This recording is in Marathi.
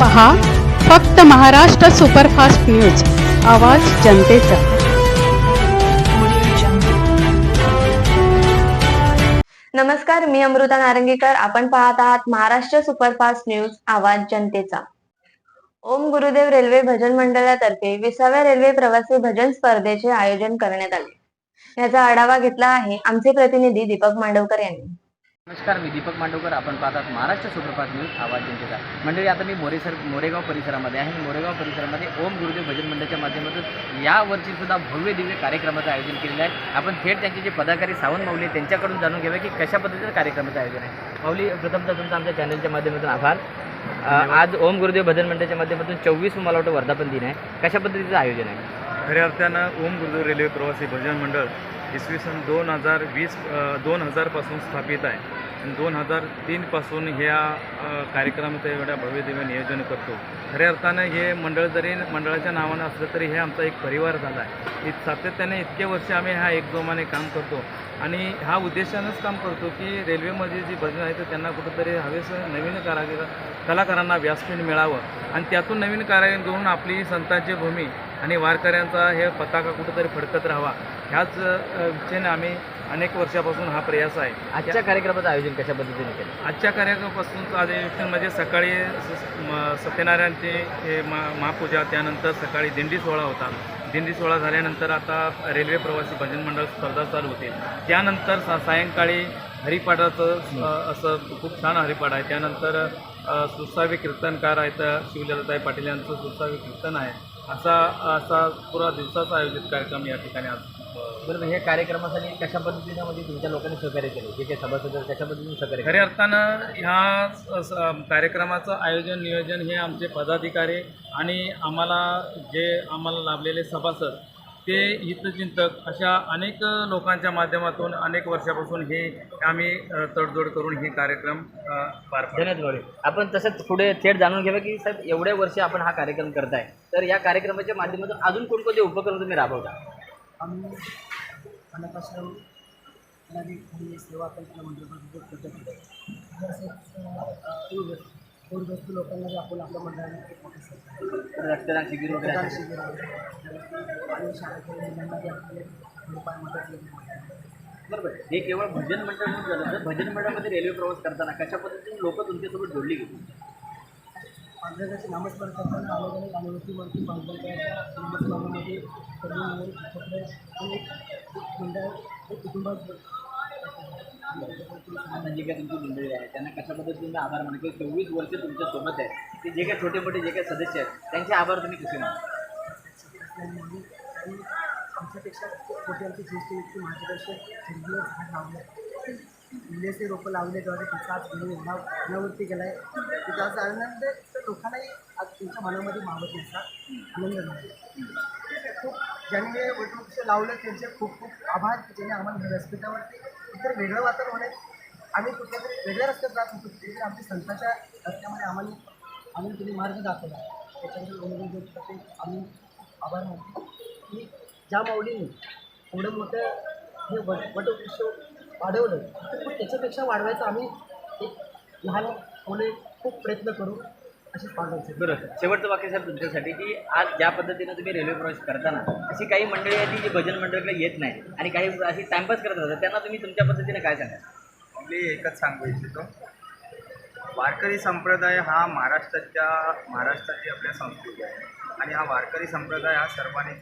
पहा फक्त महाराष्ट्र सुपरफास्ट न्यूज आवाज जनतेचा. नमस्कार मी अमृता नारंगीकर. आपण पाहत आहात महाराष्ट्र सुपरफास्ट न्यूज आवाज जनतेचा. ओम गुरुदेव रेल्वे भजन मंडळातर्फे विसाव्या रेल्वे प्रवासी भजन स्पर्धेचे आयोजन करण्यात आले. याचा आढावा घेतला आहे आमचे प्रतिनिधी दीपक मांडवकर यांनी. नमस्कार मी दीपक मांडवकर. आपण पाहतात महाराष्ट्र सुप्रभात न्यूज आवाज जनतेचा. मंडळी आता मी मोरेसर मोरेगाव परिसरामध्ये आहे. मोरेगाव परिसरामध्ये ओम गुरुदेव भजन मंडळाच्या माध्यमातून यावर्षी सुद्धा भव्य दिव्य कार्यक्रमाचं आयोजन केलेलं आहे. आपण थेट त्यांचे जे पदाधिकारी सावंत माऊली त्यांच्याकडून जाणून घेऊया की कशा पद्धतीचं कार्यक्रमाचं आयोजन आहे. माऊली प्रथमतः तुमचं आमच्या चॅनलच्या माध्यमातून आभार. आज ओम गुरुदेव भजन मंडळाच्या माध्यमातून चोवीस मला वाटतं वर्धापन दिन आहे. कशा पद्धतीचं आयोजन आहे? खऱ्या अर्थानं ओम गुरुदेव रेल्वे प्रवासी भजन मंडळ इसवी सन दोन हजार वीस दोन हजारपासून स्थापित आहे. दोन हजार तीनपासून ह्या कार्यक्रमाचं एवढ्या भव्य दिव्य नियोजन करतो. खऱ्या अर्थानं हे मंडळ जरी मंडळाच्या नावानं असलं तरी हे आमचा एक परिवार झाला आहे. इत सातत्याने इतके वर्ष आम्ही ह्या एकजोमाने काम करतो. आणि हा उद्देशानंच काम करतो की रेल्वेमध्ये जी भजन आहेत त्यांना कुठंतरी हवेसं नवीन कारागीर कलाकारांना व्यासपीठ मिळावं. आणि त्यातून नवीन कारागीर घेऊन आपली संतांची भूमी आणि वारकऱ्यांचा हे पताका कुठंतरी फडकत राहावा. ह्याच इच्छेने आम्ही अनेक वर्षापासून हा प्रयास आहे. आजच्या कार्यक्रमाचं आयोजन कशा पद्धतीने केलं? आजच्या कार्यक्रमापासून आयोजन म्हणजे सकाळी स- म- सत्यनारायणची हे मा महापूजा त्यानंतर सकाळी दिंडी सोहळा होता. दिंडी सोहळा झाल्यानंतर आता रेल्वे प्रवासी भजन मंडळ स्पर्धा चालू होतील त्यानंतर सा सायंकाळी हरिपाठाचं असं खूप छान हरिपाठ आहे. त्यानंतर सुसावी कीर्तनकार आहेत शिवलताई पाटील यांचं सुसावी कीर्तन आहे. असा असा पुरा दिवसाचा आयोजित कार्यक्रम या ठिकाणी आज बरं हे कार्यक्रमासाठी कशा पद्धतीनं म्हणजे तुमच्या लोकांनी सहकार्य केलं जे काही सभासद आहेत, कशा पद्धतीने सहकार्य केलं? खऱ्या अर्थानं ह्या स- स- कार्यक्रमाचं आयोजन नियोजन हे आमचे पदाधिकारी आणि आम्हाला जे आम्हाला लाभलेले सभासद ते हितचिंतक अशा अनेक लोकांच्या माध्यमातून अनेक वर्षापासून हे आम्ही तडजोड करून हे कार्यक्रम पार पाडतो. आपण तसंच पुढे थेट जाणून घ्यावं की साहेब एवढ्या वर्षी आपण हा कार्यक्रम करताय. तर या कार्यक्रमाच्या माध्यमातून अजून कोणकोणते उपक्रम तुम्ही राबवता? आम्ही अनाथाश्रम सेवा कल्पना पूरग्रस्त लोकांना आपण आपल्या मंडळाने रक्तदान शिबिर रक्तदान. शिबिर आणि शाळेतील मुलांना थोडीफार मदत बरोबर. हे केवळ भजन मंडळ म्हणून झालं तर भजन मंडळामध्ये रेल्वे प्रवास करताना कशा पद्धतीने लोक तुमच्यासोबत जोडली गेली? पांढऱ्याची नामस्मरण करताना अलग अलग अनुमतीवरती पांढऱ्याच्या नामस्मरणामध्ये सर्व मिळून एकत्र आणि एक मंडळ कुटुंबात म्हणजे आता जे काही तुमची मंडळी आहे त्यांना कशा तुम्ही आभार म्हणा की चोवीस वर्ष तुमच्यासोबत आहे ते जे काही छोटे मोठे जे काही सदस्य आहेत त्यांचे आभार तुम्ही कसे माना आमच्यापेक्षा मोठे मोठी ज्येष्ठ व्यक्ती मार्गदर्शक झेंडूला झाड लावलं रोपं लावले तेव्हा तिचा आज एवढा अनावरती गेला आहे तिचा आनंद तर लोकांनाही आज तुमच्या मनामध्ये मावत नसता आनंद झाला. खूप ज्यांनी वटवृक्ष लावलं त्यांचे खूप खूप आभार की ज्याने आम्हाला व्यासपीठावरती इतर वेगळं वातावरण आहे. आम्ही कुठल्या तरी वेगळ्या रस्त्यात जात होतो. तिथे आमच्या संतांच्या रस्त्यामध्ये आम्हाला आम्ही तुम्ही मार्ग दाखवला. त्याच्याबद्दल आम्ही आभार मानतो. की ज्या माऊलीने एवढं मोठं हे वट वटवृक्ष वाढवलं तर पण त्याच्यापेक्षा वाढवायचं आम्ही एक लहान मुले खूप प्रयत्न करू. अशीच बरं शेवटचं वाक्य सर तुमच्यासाठी की आज ज्या पद्धतीनं तुम्ही रेल्वे प्रवास करताना अशी काही मंडळी आहेत ती जी भजन मंडळीकडे येत नाही आणि काही अशी टाइमपास करत राहतात त्यांना तुम्ही तुमच्या पद्धतीने काय सांगा मी एकच सांगू इच्छितो. वारकरी संप्रदाय हा महाराष्ट्राच्या महाराष्ट्राची आपल्या संस्कृती आहे. आणि हा वारकरी संप्रदाय हा सर्वांनी